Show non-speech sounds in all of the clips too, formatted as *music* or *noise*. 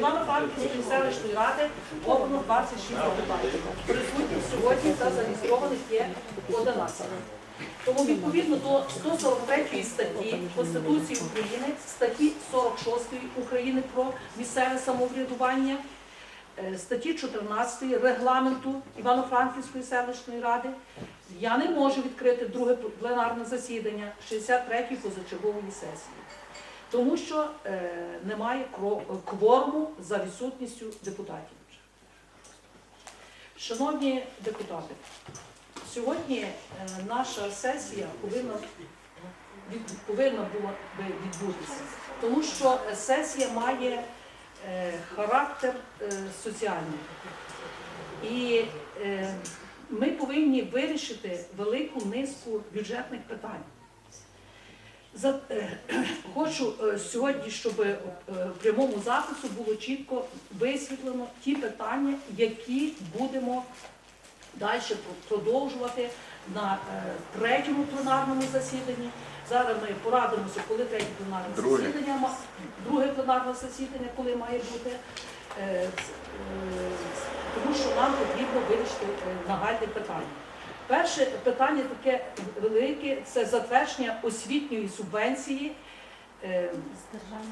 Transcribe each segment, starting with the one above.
Івано-Франківської селищної ради обрано 26 депутатів. Присутніх сьогодні та зареєстрованих є 11. Тому відповідно до 143 статті Конституції України, статті 46 України про місцеве самоврядування, е, статті 14 регламенту Івано-Франківської селищної ради, я не можу відкрити друге пленарне засідання 63-ї позачергової сесії. Тому що е, немає кворуму за відсутністю депутатів. Шановні депутати, сьогодні е, наша сесія повинна, повинна була би відбутися, тому що сесія має е, характер е, соціальний. І ми повинні вирішити велику низку бюджетних питань. Е, *clears throat* хочу е, сьогодні, щоб е, в прямому запису було чітко висвітлено ті питання, які будемо далі продовжувати на третьому пленарному засіданні. Зараз ми порадимося, коли третє пленарне Друге. засідання, друге пленарне засідання, коли має бути. Тому що нам потрібно вирішити нагальне питання. Перше питання таке велике це затвердження освітньої субвенції е,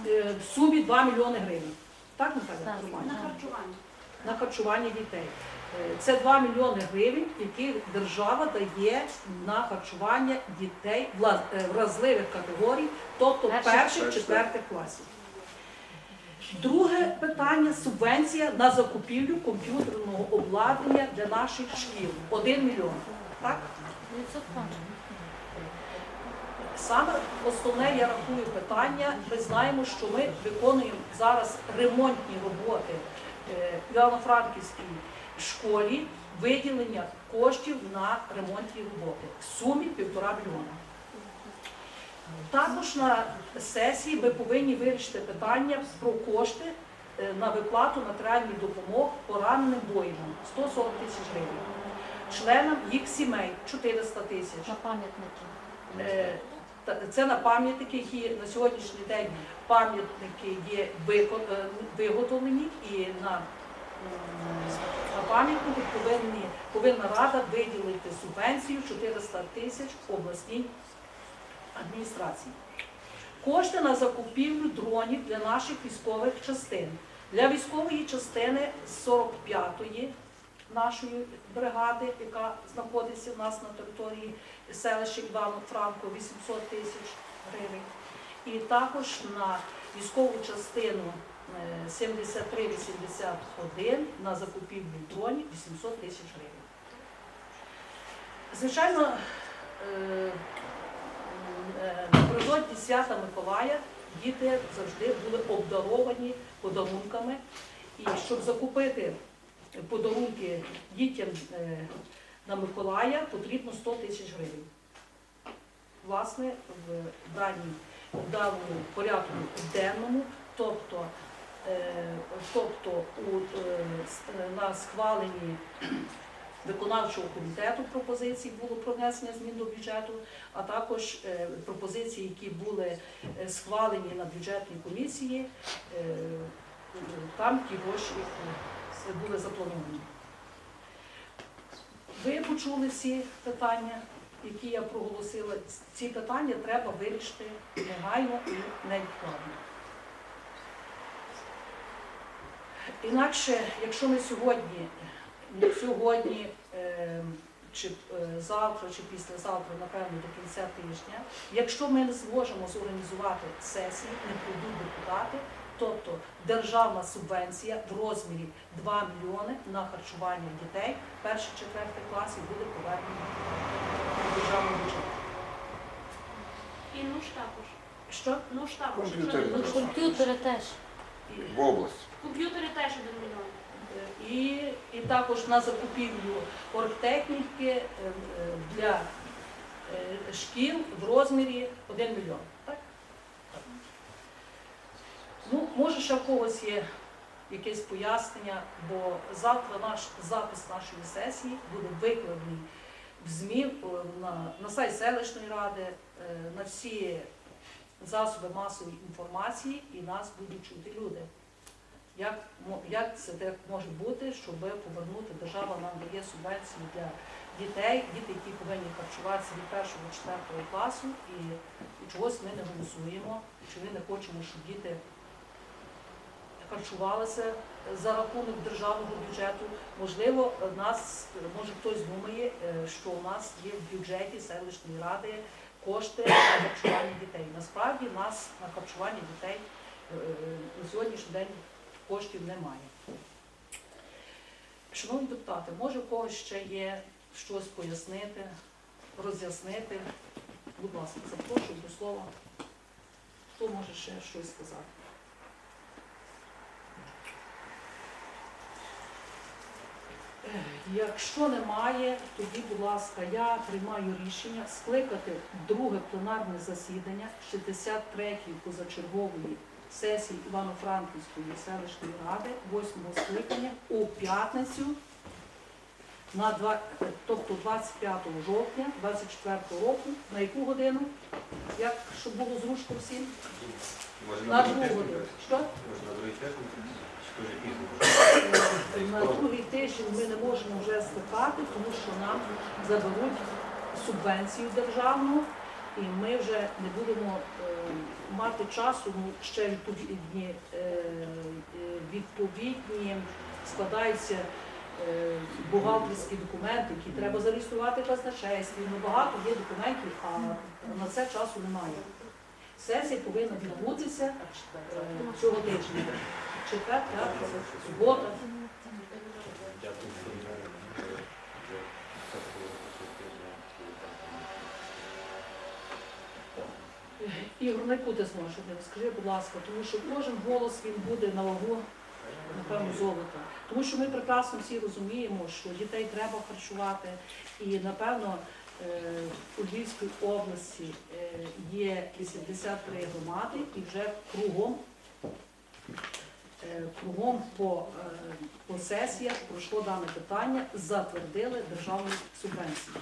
е, в сумі 2 мільйони гривень. Так, Наталя? Так. На харчування. на харчування дітей. Е, Це 2 мільйони гривень, які держава дає на харчування дітей е, вразливих категорій, тобто перших. четвертих класів. Друге питання субвенція на закупівлю комп'ютерного обладнання для наших шкіл. 1 мільйон. Так? Саме основне я рахую питання. Ми знаємо, що ми виконуємо зараз ремонтні роботи е, в Івано-Франківській школі, виділення коштів на ремонтні роботи в сумі півтора мільйона. Також на сесії ми повинні вирішити питання про кошти е, на виплату матеріальних допомог пораненим воїнам 140 тисяч гривень, членам їх сімей 400 тисяч. На пам'ятники. Е, Це на пам'ятники, які на сьогоднішній день пам'ятники є е, виготовлені і на, на пам'ятники повинні, повинна рада виділити субвенцію 400 тисяч обласній адміністрації. Кошти на закупівлю дронів для наших військових частин. Для військової частини 45-ї нашої бригади, яка знаходиться в нас на території селища Івано-Франко 800 тисяч гривень. І також на військову частину е, 7381 на закупівлю дронів 800 тисяч гривень. Звичайно, е, е, напередодні свята Миколая діти завжди були обдаровані подарунками. І щоб закупити подарунки дітям е, на Миколая, потрібно 100 тисяч гривень. Власне, в даному порядку денному, тобто, е, тобто у, е, на схваленні виконавчого комітету пропозицій було про внесення змін до бюджету, а також е, пропозиції, які були е, схвалені на бюджетній комісії, е, там ті гроші були заплановані. Ви почули всі питання, які я проголосила. Ці питання треба вирішити негайно і невідкладно. Інакше, якщо ми сьогодні, сьогодні е, чи е, завтра, чи післязавтра, напевно, до кінця тижня, якщо ми не зможемо зорганізувати сесії, не прийдуть депутати, тобто державна субвенція в розмірі 2 мільйони на харчування дітей перших четвертих класів буде повернена до державного бюджету. І нуж також. Що? Нуж також. Не Ну, нуж. комп'ютери теж. В область. Комп'ютери теж 1 мільйон. І, і також на закупівлю оргтехніки е, е, для е, шкіл в розмірі 1 мільйон. Так? Ну, може, ще в когось є якесь пояснення, бо завтра наш запис нашої сесії буде викладений в ЗМІ на, на сайт селищної ради, на всі засоби масової інформації, і нас будуть чути люди. Як, як це так може бути, щоб повернути, держава нам дає субвенцію для дітей, діти, які повинні харчуватися від першого до четвертого класу, і, і чогось ми не голосуємо, чи ми не хочемо, щоб діти харчувалися за рахунок державного бюджету. Можливо, нас, може хтось думає, е, що у нас є в бюджеті селищної ради кошти на харчування дітей. Насправді нас на харчування дітей е, на сьогоднішній день коштів немає. Шановні депутати, може в когось ще є щось пояснити, роз'яснити. Будь ласка, запрошую до слова. Хто може ще щось сказати? Якщо немає, тоді, будь ласка, я приймаю рішення скликати друге пленарне засідання 63-ї позачергової сесії Івано-Франківської селищної ради 8-го скликання у п'ятницю на два, тобто 25 жовтня 24 року. На яку годину? Як щоб було зручно всім? Може На другу годину. тиждень? Що? Може на другий тиждень? Чи дуже пізно? На другий тиждень ми не можемо вже скликати, тому що нам заберуть субвенцію державну, і ми вже не будемо е, мати часу, ну, ще відповідні, е, е, відповідні складаються е, бухгалтерські документи, які треба зареєструвати в казначействі. Ну, багато є документів, а на це часу немає. Сесія повинна відбутися цього тижня. Четвер, п'ятниця, субота. Ігор, на яку ти зможеш один? Скажи, будь ласка, тому що кожен голос він буде на вагу, напевно, золота. Тому що ми прекрасно всі розуміємо, що дітей треба харчувати, і напевно е, у Львівській області е, є 83 громади і вже кругом. е, Кругом по, по сесіях пройшло дане питання, затвердили державну субвенцію.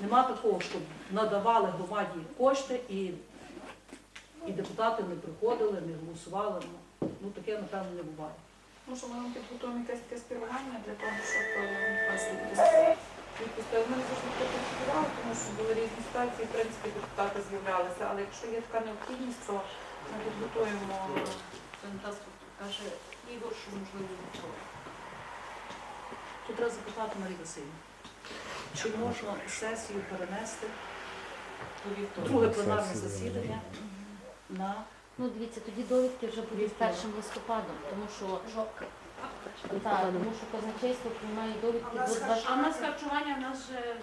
Нема такого, щоб надавали громаді кошти і, і депутати не приходили, не голосували. Ну, ну таке, напевно, не буває. Може, ми вам підготуємо якесь таке спірування для того, щоб е, вас відпустити. Відпустили. Ми не завжди таке тому що були різні ситуації, в принципі, депутати з'являлися. Але якщо є така необхідність, то ми підготуємо. Фантаст каже Ігор, що можливо нічого. Тут треба запитати Марії Васильівні, чи можна сесію перенести, До вівторка. друге пленарне засідання на Ну, дивіться, тоді довідки вже будуть Вівторок. першим листопадом, тому що так, тому що казначейство приймає довідки до 20 А в нас харчування, в нас же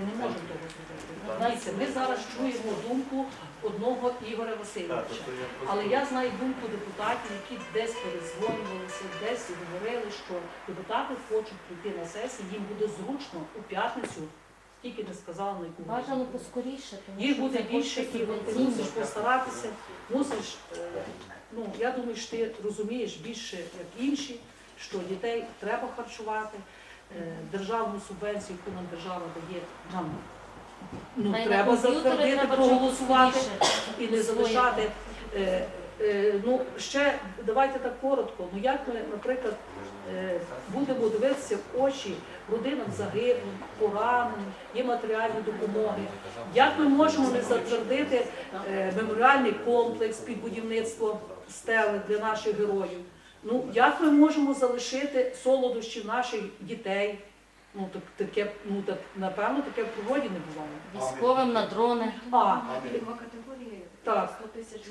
ми не можемо того зробити. Дивіться, ми зараз чуємо думку одного Ігоря Васильовича. Але я знаю думку депутатів, які десь перезвонювалися, десь говорили, що депутати хочуть прийти на сесію, їм буде зручно у п'ятницю, тільки не сказали на яку Бажано годину. поскоріше, тому Їх що буде це більше, кошти і ти субвенційні. мусиш постаратися, мусиш, е, ну я думаю, що ти розумієш більше, як інші, що дітей треба харчувати, державну субвенцію, яку нам держава дає, нам ну, треба затвердити, проголосувати і не залишати. Е, е, ну, ще давайте так коротко. Ну як ми, наприклад, е, будемо дивитися в очі родинам загиблих, пораненим, є матеріальні допомоги. Як ми можемо не затвердити е, меморіальний комплекс під будівництво стели для наших героїв? Ну як ми можемо залишити солодощі наших дітей? Ну так таке, ну так напевно, таке в природі не буває. Військовим на дрони. А Два категорії. Так. 100 тисяч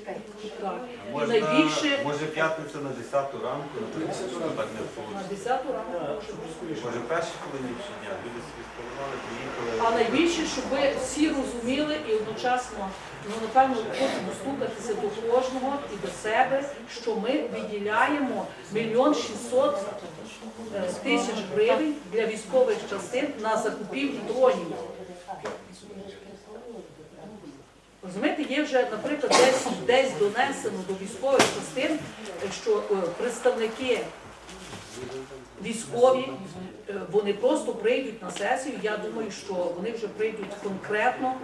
Так. Можна, найбільше- може п'ятницю на 10 ранку, наприклад, що так не на вийшло. 10 ранку може бути. Може в першій половині чи дня, люди собі спланували, поїхали. А найбільше, щоб ви всі розуміли і одночасно, ну напевно, хочемо достукатися до кожного і до себе, що ми виділяємо мільйон шістсот е, тисяч гривень для військових частин на закупівлю дронів. Розумієте, є вже, наприклад, десь, десь донесено до військових частин, що е, представники військові, е, вони просто прийдуть на сесію. Я думаю, що вони вже прийдуть конкретно.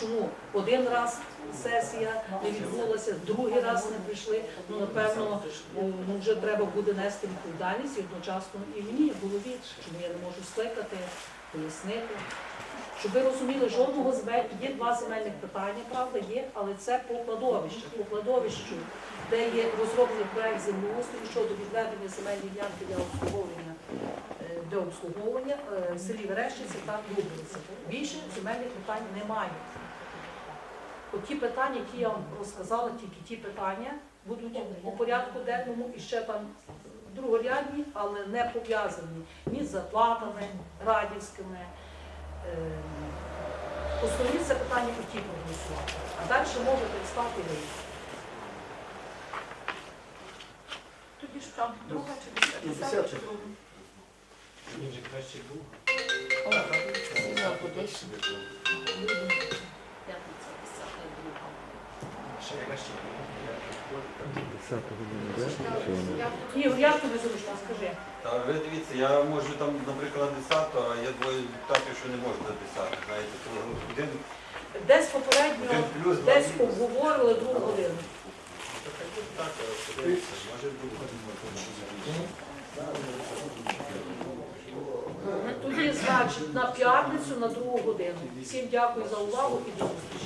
Чому один раз сесія не відбулася, другий раз не прийшли. Ну напевно, е, ну вже треба буде нести відповідальність і одночасно і мені в голові, чому я не можу скликати, пояснити. Щоб ви розуміли, жодного земель є два земельних питання, правда, є, але це по кладовищу. По кладовищу, де є розроблений проект землеустрою щодо відведення земельної ділянки для обслуговування е, для обслуговування е, в селі Верещиця та Дубниці. Більше земельних питань немає. Оті питання, які я вам розказала, тільки ті питання будуть у порядку денному і ще там другорядні, але не пов'язані ні з зарплатами радівськими. Е, Основні це питання оті проголосувати. А далі можете стати ви. Тоді ж там друга чи десята? Чи друга? Він же краще друга. Був. Ігор, як тобі зручно, скажи? Та ви дивіться, я можу там, наприклад, 10, а є двоє депутатів, що не можуть до 10. Знаєте, то один, Десь попередньо, один плюс, два десь мінус. обговорили другу годину. Так, подивіться, може бути. Тоді, значить, на п'ятницю на другу годину. Всім дякую за увагу і до зустрічі.